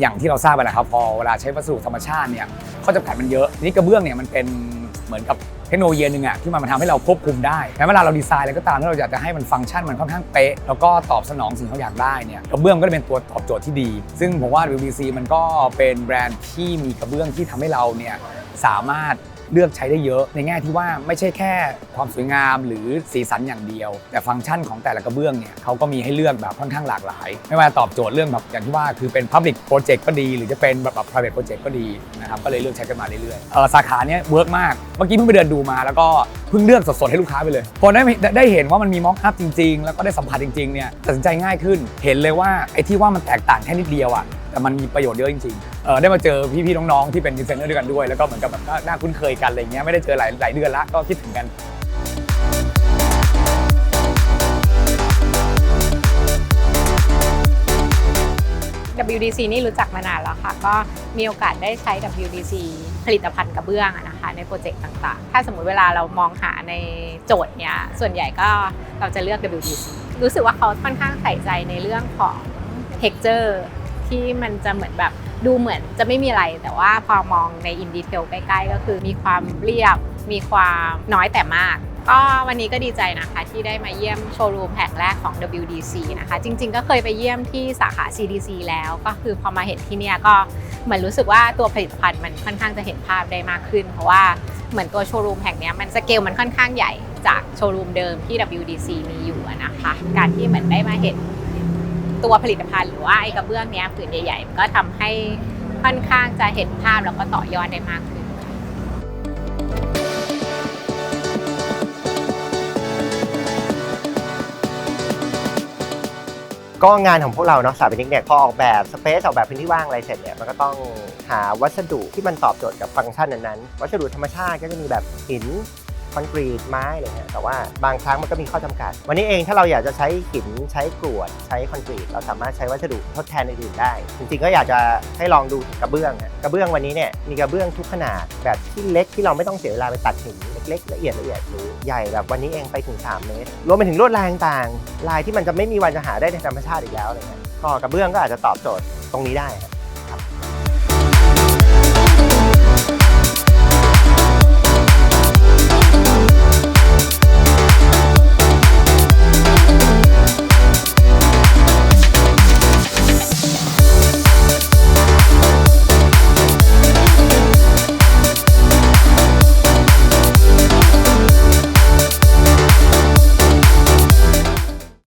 อย่างที่เราทราบไปแหละครับพอเวลาใช้วัสดุธรรมชาติเนี่ยข้อจำกัดมันเยอะทีนี้กระเบื้องเนี่ยมันเป็นเหมือนกับเทคโนโลยีหนึ่งอะที่มันมาทำให้เราควบคุมได้แม้เวลาเราดีไซน์อะไรก็ตามที่เราอยากจะให้มันฟังก์ชันมันค่อนข้างเป๊ะแล้วก็ตอบสนองสิ่งที่เราอยากได้เนี่ยกระเบื้องก็จะเป็นตัวตอบโจทย์ที่ดี ซึ่งผมว่า WBC มันก็เป็นแบรนด์ที่มีกระเบื้องที่ทำให้เราเนี่ยสามารถ เลือกใช้ได้เยอะในแง่ที่ว่าไม่ใช่แค่ความสวยงามหรือสีสันอย่างเดียว แต่ฟังก์ชันของแต่ละกระเบื้องเนี่ยเขาก็มีให้เลือกแบบค่อนข้างหลากหลาย ไม่ว่าตอบโจทย์เรื่องแบบอย่างที่ว่าคือเป็น Public Project ก็ดี หรือจะเป็นแบบ private project ก็ดีนะครับก็เลยเลือกใช้กันมาเรื่อยๆสาขาเนี้ยเวิร์กมากเมื่อกี้เพิ่งไปเดินดูมาแล้วก็เพิ่งเลือกสดๆให้ลูกค้าไปเลยพอได้ได้เห็นว่ามันมีม็อกอัพจริงๆ แล้วก็ได้สัมผัสจริงๆเนี่ยตัดสินใจง่ายขึ้น เห็นเลยว่าไอ้ที่ว่ามันแตกต่างแค่นิดเดียวอะแต่มันมีประโยชน์เยอะจริงๆ ได้มาเจอพี่ๆน้องๆที่เป็นดีไซเนอร์ด้วยกันด้วย แล้วก็เหมือนกับแบบก็น่าคุ้นเคยกันอะไรเงี้ยไม่ได้เจอหลายหลายเดือนละก็คิดถึงกัน WDC นี่รู้จักมานานแล้วค่ะ ก็มีโอกาสได้ใช้ WDC ผลิตภัณฑ์กระเบื้องนะคะในโปรเจกต์ต่างๆ ถ้าสมมุติเวลาเรามองหาในโจทย์เนี้ยส่วนใหญ่ก็เราจะเลือก WDC รู้สึกว่าเขาค่อนข้างใส่ใจในเรื่องของ texture ที่มันจะเหมือนแบบดูเหมือนจะไม่มีอะไร แต่ว่าพอมองในอินดีเทลใกล้ๆ ก็คือมีความเรียบ มีความน้อยแต่มาก ก็วันนี้ก็ดีใจนะคะที่ได้มาเยี่ยมโชว์รูมแห่งแรกของ WDC นะคะ จริงๆ ก็เคยไปเยี่ยมที่สาขา CDC แล้วก็คือพอมาเห็นที่เนี่ยก็เหมือนรู้สึกว่าตัวผลิตภัณฑ์มันค่อนข้างจะเห็นภาพได้มากขึ้น เพราะว่าเหมือนตัวโชว์รูมแห่งนี้มันสเกลมันค่อนข้างใหญ่จากโชว์รูมเดิมที่ WDC มีอยู่นะคะ การที่เหมือนได้มาเห็น ตัวผลิตภัณฑ์หรือว่าไอ้กระเบื้องเนี้ยผืนใหญ่ๆก็ทำให้ค่อนข้างจะเห็นภาพแล้วก็ต่อยอดได้มากขึ้นก็งานของพวกเราเนาะสถาปนิกเนี่ยพอออกแบบสเปซออกแบบพื้นที่ว่างอะไรเสร็จเนี่ยมันก็ต้องหาวัสดุที่มันตอบโจทย์กับฟังก์ชันนั้นๆวัสดุธรรมชาติก็จะมีแบบหิน คอนกรีตไม้อะไรเงี้ยแต่ว่าบางครั้งมันก็มีข้อจำกัด วันนี้เองถ้าเราอยากจะใช้หินใช้กรวดใช้คอนกรีตเราสามารถใช้วัสดุทดแทนอื่นๆได้ จริงๆก็อยากจะให้ลองดูกระเบื้องนะกระเบื้องวันนี้เนี่ยมีกระเบื้องทุกขนาดแบบที่เล็กที่เราไม่ต้องเสียเวลาไปตัดหินเล็กๆละเอียดละเอียดหรือใหญ่แบบวันนี้เองไปถึง 3 เมตรรวมไปถึงลวดลายต่างๆลายที่มันจะไม่มีวันจะหาได้ในธรรมชาติอีกแล้วอะไรเงี้ยก็กระเบื้องก็อาจจะตอบโจทย์ตรงนี้ได้ครับ